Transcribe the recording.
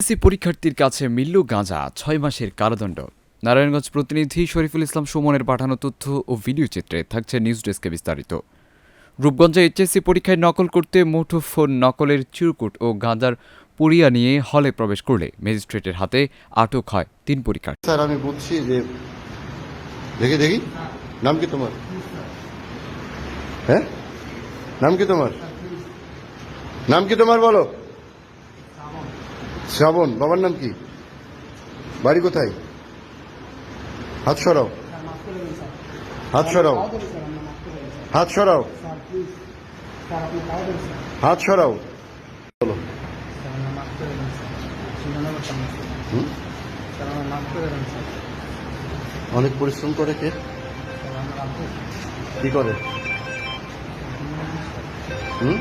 SSC পরীক্ষার্থীর কাছে মিলল গাঁজা, ছয় মাসের কারাদণ্ড। নারায়ণগঞ্জ প্রতিনিধি শরীফুল ইসলাম সুমনের পাঠানো তথ্য ও ভিডিও চিত্রে থাকছে নিউজ ডেস্কে বিস্তারিত। রূপগঞ্জে এইচএসসি পরীক্ষায় নকল করতে মুঠোফোন নকলের চিরকুট ও গাঁজার পুড়িয়া নিয়ে হলে প্রবেশ করলে ম্যাজিস্ট্রেটের হাতে আটক হয় তিন পরীক্ষার্থী। স্যার, আমি যে দেখি দেখি। নাম কি তোমার? হ্যাঁ? নাম কি তোমার? নাম কি তোমার বলো? শ্রাবণ, বাবার নাম কি? বাড়ি কোথায়? হাত সরাও। হাত সরাও। হাত সরাও। হাত সরাও। বলো অনেক পরিশ্রম করে কে? কি করে? হুম?